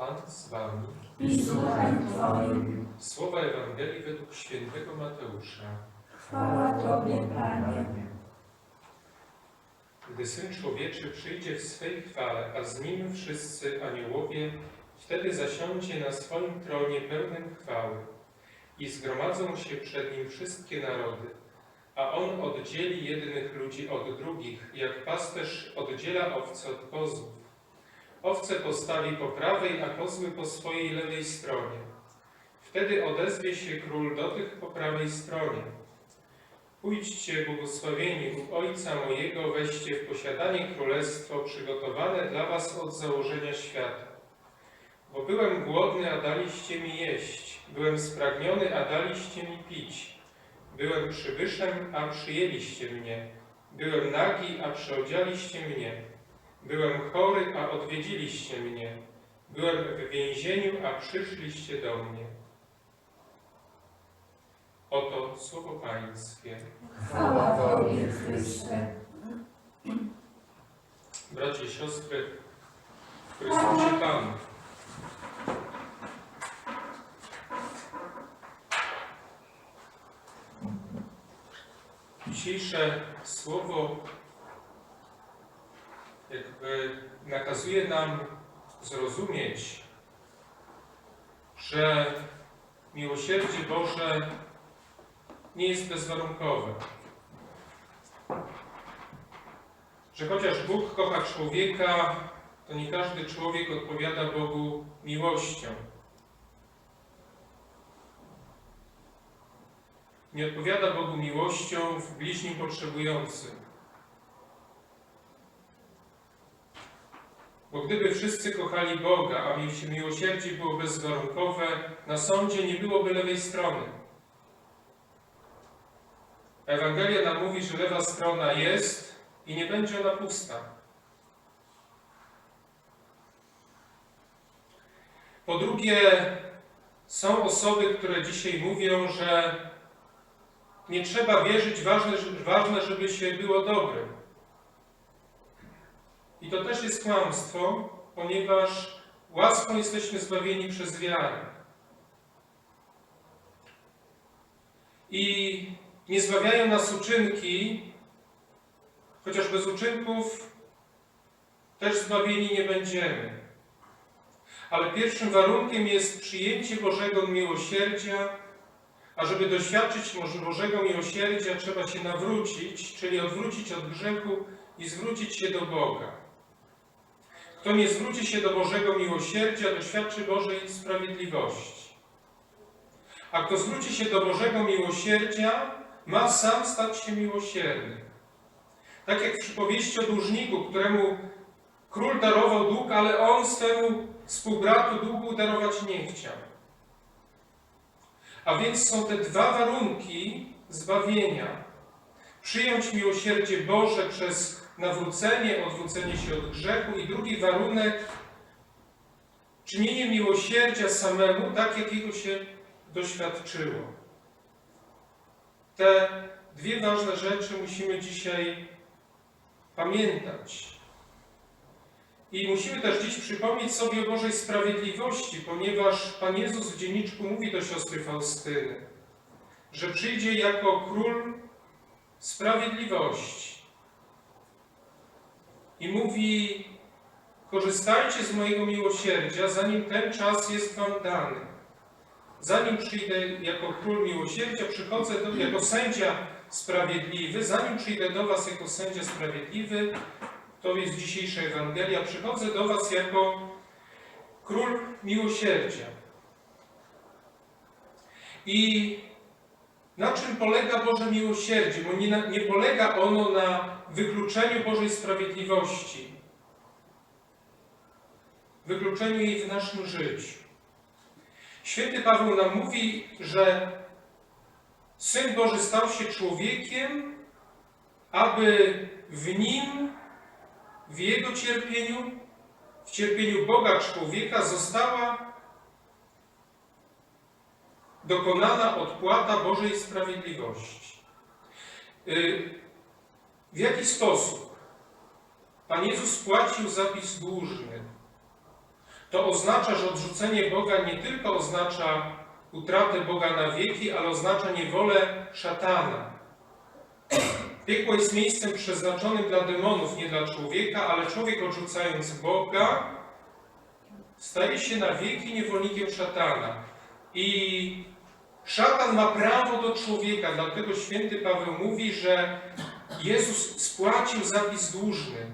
Pan z Wami. i z duchem Twoim. Słowa Ewangelii według świętego Mateusza. Chwała Tobie, Panie. Gdy Syn Człowieczy przyjdzie w swej chwale, a z Nim wszyscy aniołowie, wtedy zasiądzie na swoim tronie pełnym chwały i zgromadzą się przed Nim wszystkie narody, a On oddzieli jednych ludzi od drugich, jak pasterz oddziela owce od kozłów. Owce postawi po prawej, a kozły po swojej lewej stronie. Wtedy odezwie się król do tych po prawej stronie. Pójdźcie, błogosławieni u Ojca mojego, weźcie w posiadanie królestwo przygotowane dla was od założenia świata. Bo byłem głodny, a daliście mi jeść. Byłem spragniony, a daliście mi pić. Byłem przybyszem, a przyjęliście mnie. Byłem nagi, a przyodzialiście mnie. Byłem chory, a odwiedziliście mnie. Byłem w więzieniu, a przyszliście do mnie. Oto słowo Pańskie. Chwała Tobie, Chryste. Bracie i siostry, w Chrystusie Panu. Dzisiejsze słowo jakby nakazuje nam zrozumieć, że miłosierdzie Boże nie jest bezwarunkowe. że chociaż Bóg kocha człowieka, to nie każdy człowiek odpowiada Bogu miłością. Nie odpowiada Bogu miłością w bliźnim potrzebującym. Bo gdyby wszyscy kochali Boga, a miłosierdzie było bezwarunkowe, na sądzie nie byłoby lewej strony. Ewangelia nam mówi, że lewa strona jest, i nie będzie ona pusta. Po drugie, są osoby, które dzisiaj mówią, że nie trzeba wierzyć, ważne, ważne żeby się było dobrym. I to też jest kłamstwo, ponieważ łaską jesteśmy zbawieni przez wiarę. I nie zbawiają nas uczynki, chociaż bez uczynków też zbawieni nie będziemy. Ale pierwszym warunkiem jest przyjęcie Bożego miłosierdzia, a żeby doświadczyć Bożego miłosierdzia, trzeba się nawrócić, czyli odwrócić od grzechu i zwrócić się do Boga. Kto nie zwróci się do Bożego miłosierdzia, doświadczy Bożej sprawiedliwości. A kto zwróci się do Bożego miłosierdzia, ma sam stać się miłosierny. Tak jak w przypowieści o dłużniku, któremu król darował dług, ale on swemu współbratu długu darować nie chciał. A więc są te dwa warunki zbawienia. Przyjąć miłosierdzie Boże przez nawrócenie, odwrócenie się od grzechu i drugi warunek czynienie miłosierdzia samemu, tak jakiego się doświadczyło. Te dwie ważne rzeczy musimy dzisiaj pamiętać. I musimy też dziś przypomnieć sobie o Bożej sprawiedliwości, ponieważ Pan Jezus w dzienniczku mówi do siostry Faustyny, że przyjdzie jako król sprawiedliwości. I mówi: Korzystajcie z mojego miłosierdzia, zanim ten czas jest Wam dany. Zanim przyjdę jako król miłosierdzia, przychodzę do, jako sędzia sprawiedliwy, zanim przyjdę do Was jako sędzia sprawiedliwy, to jest dzisiejsza Ewangelia, przychodzę do Was jako król miłosierdzia. I na czym polega Boże miłosierdzie? Bo nie, nie polega ono na wykluczeniu Bożej sprawiedliwości, wykluczeniu jej w naszym życiu. Święty Paweł nam mówi, że Syn Boży stał się człowiekiem, aby w nim, w jego cierpieniu, w cierpieniu Boga człowieka została dokonana odpłata Bożej sprawiedliwości. Y, w jaki sposób Pan Jezus płacił zapis dłużny? to oznacza, że odrzucenie Boga nie tylko oznacza utratę Boga na wieki, ale oznacza niewolę szatana. Piekło jest miejscem przeznaczonym dla demonów, nie dla człowieka, ale człowiek odrzucając Boga staje się na wieki niewolnikiem szatana. I szatan ma prawo do człowieka, dlatego święty Paweł mówi, że Jezus spłacił zapis dłużny.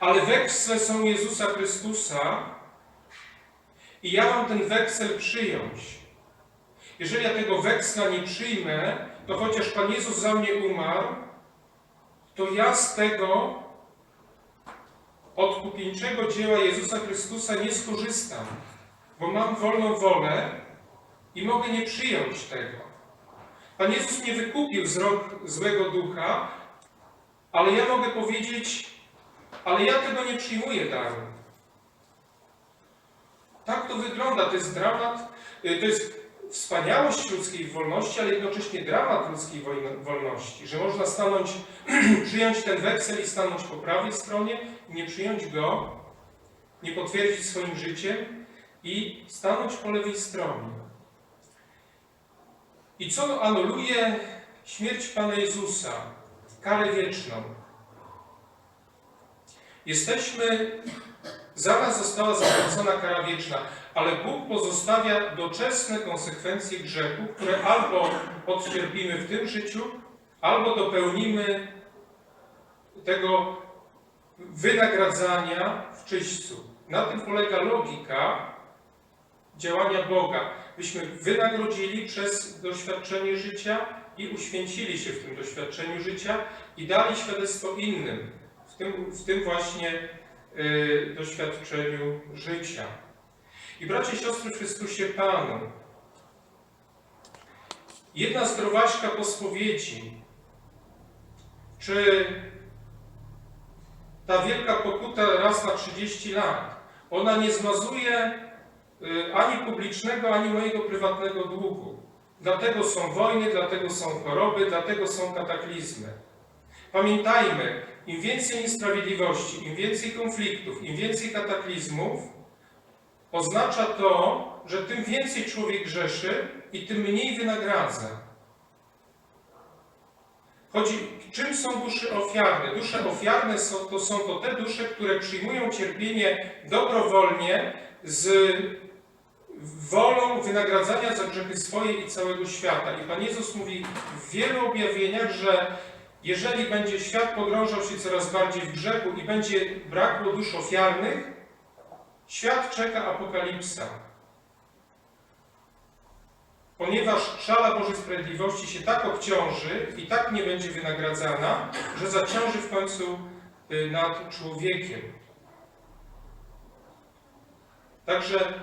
Ale weksle są Jezusa Chrystusa i ja mam ten weksel przyjąć. Jeżeli ja tego weksla nie przyjmę, to chociaż Pan Jezus za mnie umarł, to ja z tego odkupieńczego dzieła Jezusa Chrystusa nie skorzystam, bo mam wolną wolę i mogę nie przyjąć tego. Pan Jezus mnie wykupił z rąk złego ducha, ale ja mogę powiedzieć, ale ja tego nie przyjmuję daru. Tak to wygląda. To jest dramat, y, to jest wspaniałość ludzkiej wolności, ale jednocześnie dramat ludzkiej wolności, że można stanąć, przyjąć ten weksel i stanąć po prawej stronie, nie przyjąć go, nie potwierdzić swoim życiem i stanąć po lewej stronie. I co anuluje śmierć Pana Jezusa, karę wieczną? Jesteśmy, za nas została zapłacona kara wieczna, ale Bóg pozostawia doczesne konsekwencje grzechu, które albo odcierpimy w tym życiu, albo dopełnimy tego wynagradzania w czyśćcu. Na tym polega logika działania Boga. Byśmy wynagrodzili przez doświadczenie życia i uświęcili się w tym doświadczeniu życia i dali świadectwo innym w tym, w tym właśnie y, doświadczeniu życia. I bracia i siostry w Chrystusie Panu, jedna zdrowaśka po spowiedzi, czy ta wielka pokuta raz na 30 lat, ona nie zmazuje ani publicznego, ani mojego prywatnego długu. Dlatego są wojny, dlatego są choroby, dlatego są kataklizmy. Pamiętajmy, im więcej niesprawiedliwości, im więcej konfliktów, im więcej kataklizmów, oznacza to, że tym więcej człowiek grzeszy i tym mniej wynagradza. Chodzi, czym są dusze ofiarne? Dusze ofiarne są, to są to te dusze, które przyjmują cierpienie dobrowolnie z wolą wynagradzania za grzechy swoje i całego świata. I Pan Jezus mówi w wielu objawieniach, że jeżeli będzie świat pogrążał się coraz bardziej w grzechu i będzie brakło dusz ofiarnych, świat czeka apokalipsa. Ponieważ szala Bożej Sprawiedliwości się tak obciąży i tak nie będzie wynagradzana, że zaciąży w końcu y, nad człowiekiem. Także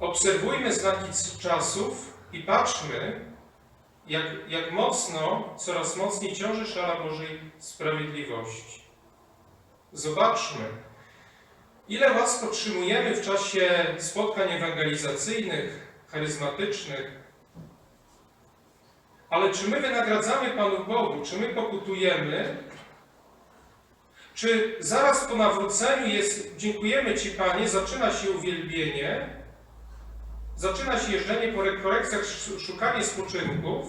obserwujmy znaki czasów i patrzmy, jak, jak mocno, coraz mocniej ciąży szala Bożej Sprawiedliwości. Zobaczmy, ile łask otrzymujemy w czasie spotkań ewangelizacyjnych, charyzmatycznych, ale czy my wynagradzamy Panu Bogu, czy my pokutujemy, czy zaraz po nawróceniu jest dziękujemy Ci Panie, zaczyna się uwielbienie, zaczyna się jeżdżenie po rekolekcjach, sz- szukanie spoczynków,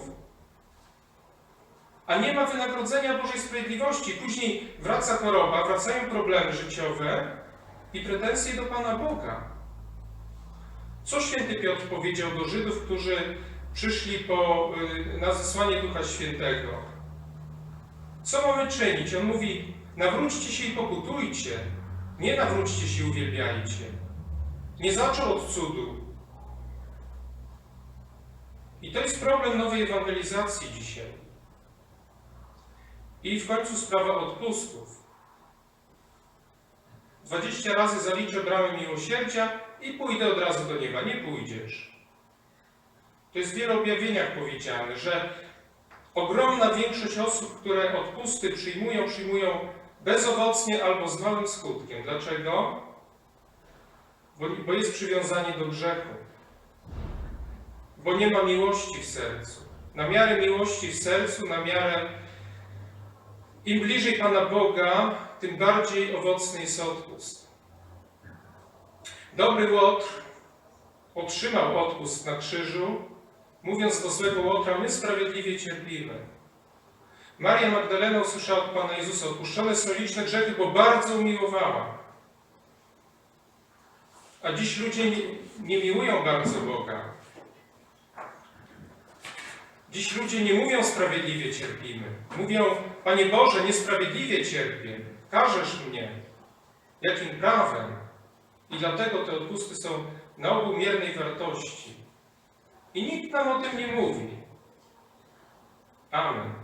a nie ma wynagrodzenia Bożej Sprawiedliwości. Później wraca choroba, wracają problemy życiowe i pretensje do Pana Boga. Co święty Piotr powiedział do Żydów, którzy przyszli po, y, na zesłanie Ducha Świętego? Co mamy czynić? On mówi, nawróćcie się i pokutujcie. Nie nawróćcie się i uwielbiajcie. Nie zaczął od cudu. I to jest problem nowej ewangelizacji dzisiaj. I w końcu sprawa odpustów. 20 razy zaliczę bramę miłosierdzia i pójdę od razu do nieba. Nie pójdziesz. To jest w wielu objawieniach powiedziane, że ogromna większość osób, które odpusty przyjmują, przyjmują bezowocnie albo z małym skutkiem. Dlaczego? Bo, bo jest przywiązanie do grzechu. Bo nie ma miłości w sercu. Na miarę miłości w sercu, na miarę im bliżej Pana Boga, tym bardziej owocny jest odpust. Dobry Łotr otrzymał odpust na krzyżu, mówiąc do złego Łotra, my sprawiedliwie cierpimy. Maria Magdalena usłyszała od Pana Jezusa, odpuszczone są liczne grzechy, bo bardzo umiłowała. A dziś ludzie nie, nie miłują bardzo Boga. Dziś ludzie nie mówią sprawiedliwie cierpimy. Mówią, Panie Boże, niesprawiedliwie cierpię. Karzesz mnie. Jakim prawem? I dlatego te odpusty są na ogół miernej wartości. I nikt nam o tym nie mówi. Amen.